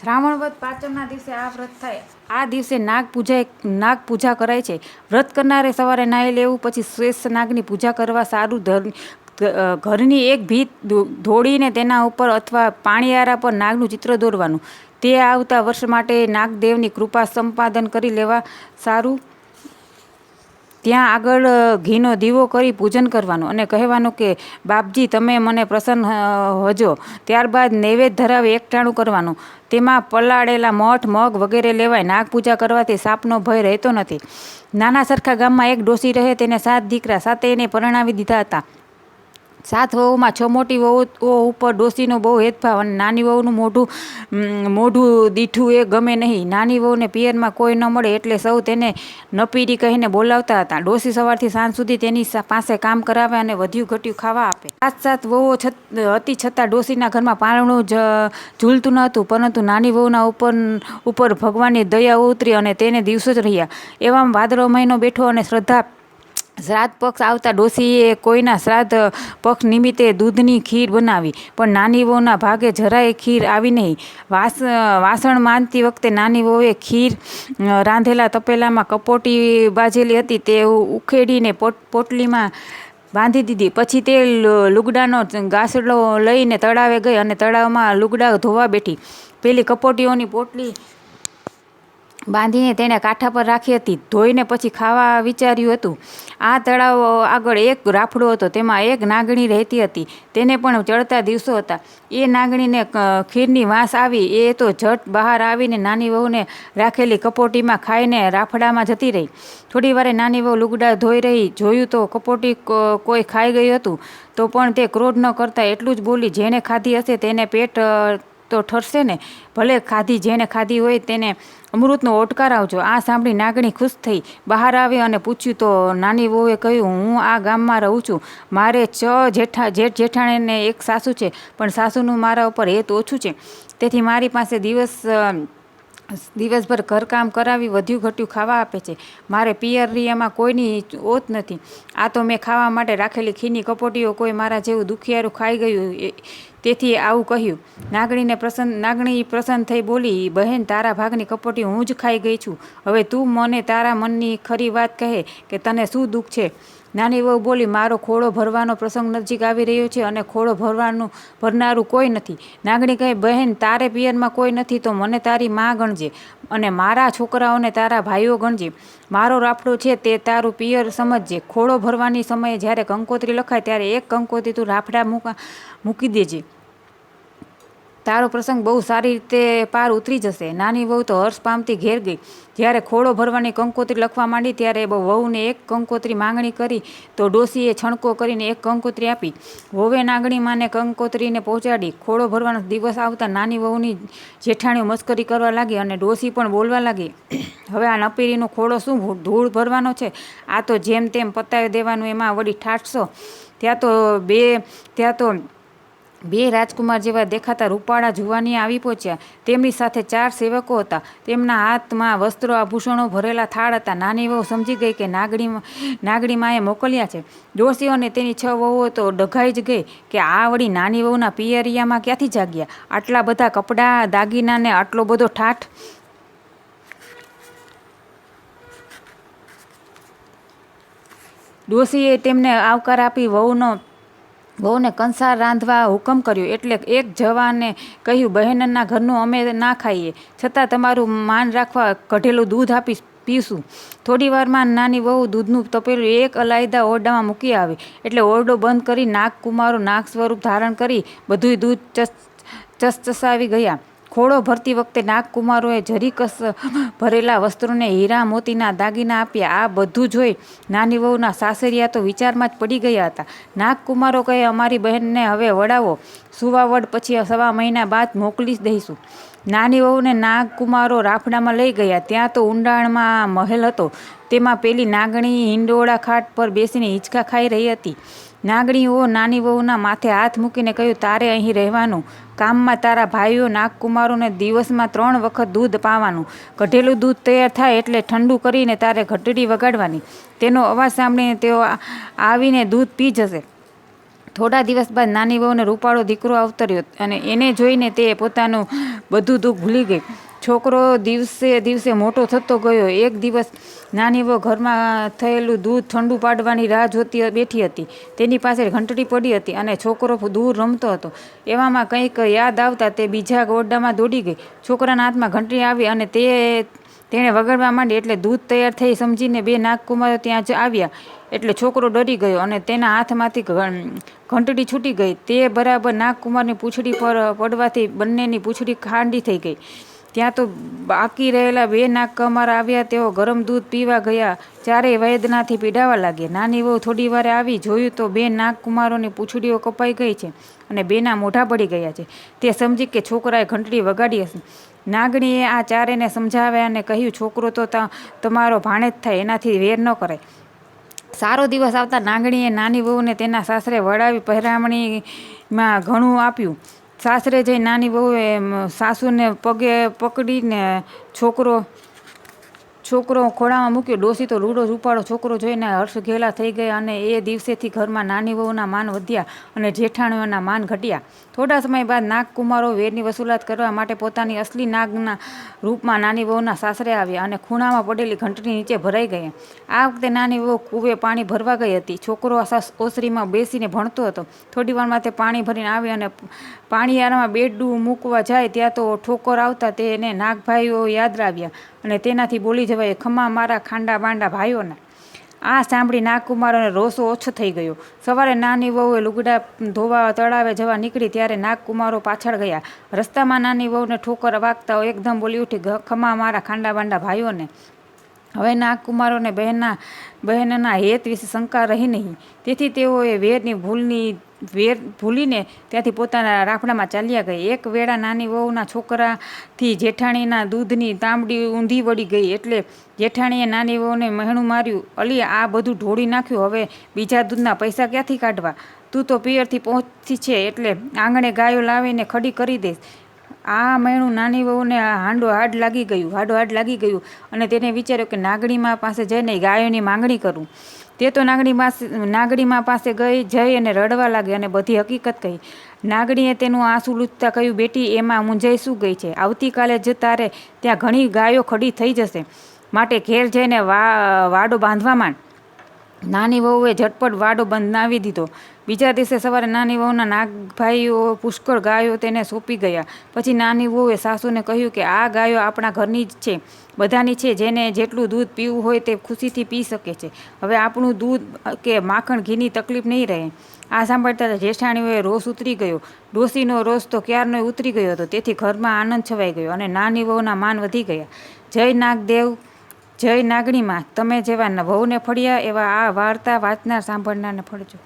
શ્રાવણ વ્રત પાંચમના દિવસે આ વ્રત થાય. આ દિવસે નાગ પૂજા નાગ પૂજા કરાય છે. વ્રત કરનારે સવારે નાહી લેવું, પછી શ્રેષ્ઠ નાગની પૂજા કરવા સારું ધર ઘરની એક ભીત ધોળીને તેના ઉપર અથવા પાણીયારા પર નાગનું ચિત્ર દોરવાનું. તે આવતા વર્ષ માટે નાગદેવની કૃપા સંપાદન કરી લેવા સારું ત્યાં આગળ ઘીનો દીવો કરી પૂજન કરવાનું અને કહેવાનું કે, બાપજી, તમે મને પ્રસન્ન હજો. ત્યારબાદ નૈવેદ્ય ધરાવી એકટાણું કરવાનું. તેમાં પલાળેલા મઠ, મગ વગેરે લેવાય. નાગપૂજા કરવાથી સાપનો ભય રહેતો નથી. નાના સરખા ગામમાં એક ડોસી રહે, તેને સાત દીકરા સાથે એને પરણાવી દીધા હતા. સાત વહુમાં છ મોટી વહુ ઉપર ડોસીનો બહુ હેદભાવ અને નાની વહુનું મોઢું મોઢું દીઠું એ ગમે નહીં. નાની વહુને પિયરમાં કોઈ ન મળે એટલે સૌ તેને નપીરી કહીને બોલાવતા હતા. ડોસી સવારથી સાંજ સુધી તેની પાસે કામ કરાવે અને વધ્યું ઘટ્યું ખાવા આપે. સાત સાત વહુઓ છત, હતી છતાં ડોસીના ઘરમાં પારણું જ ઝૂલતું ન હતું, પરંતુ નાની વહુના ઉપર ઉપર ભગવાનની દયા ઉતરી અને તેને દિવસો જ રહ્યા. એવામાં વાદળો મહિનો બેઠો અને શ્રદ્ધા શ્રાદ્ધ પક્ષ આવતા ડોશીએ કોઈના શ્રાદ્ધ પક્ષ નિમિત્તે દૂધની ખીર બનાવી, પણ નાની વહુના ભાગે જરાય ખીર આવી નહીં. વાસ, વાસણ માંડતી વખતે નાની વહુએ ખીર રાંધેલા તપેલામાં કપોટી બાજેલી હતી, તે ઉખેડીને પોટ, પોટલીમાં બાંધી દીધી. પછી તે લુગડાનો ગાસડો લઈને તળાવે ગઈ અને તળાવમાં લુગડા ધોવા બેઠી. પેલી કપોટીઓની પોટલી બાંધીને તેણે કાંઠા પર રાખી હતી. ધોઈને પછી ખાવા વિચાર્યું હતું. આ તળાવ આગળ એક રાફડો હતો. તેમાં એક નાગણી રહેતી હતી. તેને પણ ચડતા દિવસો હતા. એ નાગણીને ખીરની વાંસ આવી. એ તો ઝટ બહાર આવીને નાની વહુને રાખેલી કપોટીમાં ખાઈને રાફડામાં જતી રહી. થોડી વારે નાની વહુ લુગડા ધોઈ રહી. જોયું તો કપોટી કોઈ ખાઈ ગયું હતું. તો પણ તે ક્રોધ ન કરતા એટલું જ બોલી, જેણે ખાધી હશે તેને પેટ તો ઠરશે ને. ભલે ખાધી જેને ખાધી હોય તેને અમૃતનો ઓટકાર આવજો. આ સાંભળી નાગણી ખુશ થઈ. બહાર આવી અને પૂછ્યું, તો નાની વહુએ કહ્યું, હું આ ગામમાં રહું છું. મારે ચ જેઠા, જેઠ જેઠાણીને એક સાસુ છે, પણ સાસુનું મારા ઉપર હેત ઓછું છે. તેથી મારી પાસે દિવસ દિવસભર ઘરકામ કરાવી વધ્યું ઘટ્યું ખાવા આપે છે. મારે પિયરિયામાં કોઈની ઓત નથી. આ તો મેં ખાવા માટે રાખેલી ખીની કપોટીઓ કોઈ મારા જેવું દુખિયારું ખાઈ ગયું તેથી આવું કહ્યું. નાગણીને પ્રસન્ન, નાગણી પ્રસન્ન થઈ બોલી, બહેન, તારા ભાગની કપોટી હું જ ખાઈ ગઈ છું. હવે તું મને તારા મનની ખરી વાત કહે કે તને શું દુઃખ છે? નાની વહુ બોલી, મારો ખોળો ભરવાનો પ્રસંગ નજીક આવી રહ્યો છે અને ખોળો ભરવાનું, ભરનારું કોઈ નથી. નાગણી કહે, બહેન, તારે પિયરમાં કોઈ નથી, તો મને તારી માં ગણજે અને મારા છોકરાઓને તારા ભાઈઓ ગણજે. મારો રાફડો છે તે તારું પિયર સમજજે. ખોળો ભરવાની સમયે જ્યારે કંકોત્રી લખાય, ત્યારે એક કંકોત્રી તું રાફડા મૂકા, મૂકી દેજે. તારો પ્રસંગ બહુ સારી રીતે પાર ઉતરી જશે. નાની વહુ તો હર્ષ પામતી ઘેર ગઈ. જ્યારે ખોળો ભરવાની કંકોત્રી લખવા માંડી ત્યારે વહુને એક કંકોત્રી માંગણી કરી તો ડોશીએ છણકો કરીને એક કંકોત્રી આપી. વહુએ નાગણીમાંને કંકોત્રીને પહોંચાડી. ખોળો ભરવાનો દિવસ આવતા નાની વહુની જેઠાણીઓ મસ્કરી કરવા લાગી અને ડોસી પણ બોલવા લાગી. હવે આ નપીરીનો ખોળો શું ધૂળ ભરવાનો છે? આ તો જેમ તેમ પતાવી દેવાનું, એમાં વળી ઠાઠશો ત્યાં તો બે ત્યાં તો બે રાજકુમાર જેવા દેખાતા રૂપાળા જુવાની આવી પહોંચ્યા. તેમની સાથે ચાર સેવકો હતા. તેમના હાથમાં વસ્ત્રો, આભૂષણો ભરેલા થાળ હતા. નાની વહુ સમજી ગઈ કે નાગણી નાગણી માએ મોકલ્યા છે. ડોસીઓ તેની છ વહુઓ તો ડઘાઈ જ ગઈ કે આ વળી નાની વહુના પિયરિયામાં ક્યાંથી જાગ્યા? આટલા બધા કપડાં, દાગીનાને આટલો બધો ઠાઠ. ડોશીએ તેમને આવકાર આપી વહુનો વહુને કંસાર રાંધવા હુકમ કર્યો એટલે એક જવાને કહ્યું, બહેનના ઘરનું અમે ના ખાઈએ. છતાં તમારું માન રાખવા કઢેલું દૂધ આપી પીશું. થોડી વારમાં નાની વહુ દૂધનું તપેલું એક અલાયદા ઓરડામાં મૂકી આવી. એટલે ઓરડો બંધ કરી નાગકુમારો નાગ સ્વરૂપ ધારણ કરી બધુંય દૂધ ચસ, ચસચસાવી ગયા. ખોળો ભરતી વખતે નાગકુમારોએ જરીકસ ભરેલા વસ્ત્રોને હીરા, મોતીના દાગીના આપ્યા. આ બધું જોઈ નાની વહુના સાસરિયા તો વિચારમાં જ પડી ગયા હતા. નાગકુમારો કહે, અમારી બહેનને હવે વડાવો સુવાવડ પછી સવા મહિના બાદ મોકલી દઈશું. નાની વહુને નાગકુમારો રાફડામાં લઈ ગયા. ત્યાં તો ઊંડાણમાં મહેલ હતો. તેમાં પેલી નાગણી હિંડોળા ખાટ પર બેસીને હિંચકા ખાઈ રહી હતી. નાગણીઓ નાની વહુના માથે હાથ મૂકીને કહ્યું, તારે અહીં રહેવાનું. કામમાં તારા ભાઈઓ નાગકુમારોને દિવસમાં ત્રણ વખત દૂધ પાવાનું. કઢેલું દૂધ તૈયાર થાય એટલે ઠંડુ કરીને તારે ઘટડી વગાડવાની. તેનો અવાજ સાંભળીને તેઓ આવીને દૂધ પી જશે. થોડા દિવસ બાદ નાની વહુને રૂપાળો દીકરો અવતર્યો અને એને જોઈને તે પોતાનું બધું દુઃખ ભૂલી ગઈ. છોકરો દિવસે દિવસે મોટો થતો ગયો. એક દિવસ નાની વહુ ઘરમાં થયેલું દૂધ ઠંડુ પાડવાની રાહ જોતી બેઠી હતી. તેની પાસે ઘંટડી પડી હતી અને છોકરો દૂર રમતો હતો. એવામાં કંઈક યાદ આવતા તે બીજા ઓરડામાં દોડી ગઈ. છોકરાના હાથમાં ઘંટડી આવી અને તે, તેણે વગાડવા માંડી એટલે દૂધ તૈયાર થઈ સમજીને બે નાગકુમારો ત્યાં જ આવ્યા. એટલે છોકરો ડરી ગયો અને તેના હાથમાંથી ઘંટડી છૂટી ગઈ. તે બરાબર નાગકુમારની પૂંછડી પર, પડવાથી બંનેની પૂંછડી ખાંડી થઈ ગઈ. ત્યાં તો બાકી રહેલા બે નાગકુમાર આવ્યા, તેઓ ગરમ દૂધ પીવા ગયા. ચારેય વેદનાથી પીડાવા લાગ્યા. નાની વહુ થોડી વારે આવી, જોયું તો બે નાગકુમારોની પૂંછડીઓ કપાઈ ગઈ છે અને બેના મોઢા પડી ગયા છે. તે સમજી કે છોકરાએ ઘંટડી વગાડી હશે. નાગણીએ આ ચારેને સમજાવ્યા અને કહ્યું, છોકરો તો તમારો ભાણે જ થાય, એનાથી વેર ન કરાય. સારો દિવસ આવતા નાગણીએ નાની વહુને તેના સાસરે વડાવી પહેરામણીમાં ઘણું આપ્યું. સાસરે જઈ નાની વહુએ એમ સાસુને પગે પકડીને છોકરો છોકરો ખોળામાં મૂક્યો, ડોસી તો રૂડો રૂપાળો છોકરો જોઈને હર્ષ ઘેલા થઈ ગયા અને એ દિવસેથી ઘરમાં નાની વહુના માન વધ્યા અને જેઠાણીઓના માન ઘટ્યા. થોડા સમય બાદ નાગકુમારો વેરની વસૂલાત કરવા માટે પોતાની અસલી નાગના રૂપમાં નાની વહુના સાસરે આવ્યા અને ખૂણામાં પડેલી ઘંટડી નીચે ભરાઈ ગયા. આ વખતે નાની વહુ કૂવે પાણી ભરવા ગઈ હતી. છોકરો ઓસરીમાં બેસીને ભણતો હતો. થોડી વારમાં તે પાણી ભરીને આવી અને પાણીયારામાં બેડું મૂકવા જાય ત્યાં તો ઠોકર આવતા તેને નાગભાઈઓ યાદ આવ્યા અને તેનાથી બોલી જવાય ખમા મારા ખાંડા બાંડા ભાઈઓના. આ સાંભળી નાગકુમારોને રોષો ઓછો થઈ ગયો. સવારે નાની વહુએ લુગડા ધોવા તળાવે જવા નીકળી ત્યારે નાગકુમારો પાછળ ગયા. રસ્તામાં નાની વહુને ઠોકર વાગતા એકદમ બોલી ઉઠી ખમા મારા ખાંડા બાંડા ભાઈઓને. હવે નાગકુમારોને બહેનના બહેનના હેત વિશે શંકા રહી નહીં. તેથી તેઓએ વેરની ભૂલની વેર ભૂલીને ત્યાંથી પોતાના રાફડામાં ચાલ્યા ગઈ. એક વેળા નાની વહુના છોકરાથી જેઠાણીના દૂધની તાંબડી ઊંધી વળી ગઈ એટલે જેઠાણીએ નાની વહુને મહેણું માર્યું. અલી આ બધું ઢોળી નાખ્યું. હવે બીજા દૂધના પૈસા ક્યાંથી કાઢવા? તું તો પિયરથી પહોંચી છે એટલે આંગણે ગાયો લાવીને ખડી કરી દઈશ. આ મહેણું નાની વહુને હાંડો હાડ લાગી ગયું, હાડો હાડ લાગી ગયું અને તેને વિચાર્યું કે નાગણીમાં પાસે જઈને ગાયોની માંગણી કરું. તે તો નાગણી પાસે નાગણીમાં પાસે ગઈ, જઈ અને રડવા લાગી અને બધી હકીકત કહી. નાગણીએ તેનું આંસુ લૂંટતા કહ્યું, બેટી, એમાં મૂંઝાઈ શું ગઈ છે? આવતીકાલે જ તારે ત્યાં ઘણી ગાયો ખડી થઈ જશે. માટે ઘેર જઈને વા વાડો બાંધવા માંડ. નાની વહુએ ઝટપટ વાડો બંધાવી દીધો. બીજા દિવસે સવારે નાની વહુના નાગભાઈઓ પુષ્કળ ગાયો તેને સોંપી ગયા. પછી નાની વહુએ સાસુને કહ્યું કે આ ગાયો આપણા ઘરની જ છે, બધાની છે, જેને જેટલું દૂધ પીવું હોય તે ખુશીથી પી શકે છે. હવે આપણું દૂધ કે માખણ ઘીની તકલીફ નહીં રહે. આ સાંભળતા જેઠાણીઓએ રોષ ઉતરી ગયો. ડોસીનો રોષ તો ક્યારનો ઉતરી ગયો હતો, તેથી ઘરમાં આનંદ છવાઈ ગયો અને નાની વહુના માન વધી ગયા. જય નાગદેવ, જય નાગણીમાં, તમે જેવા વહુને ફળ્યા એવા આ વાર્તા વાંચનાર સાંભળનારને ફળજો.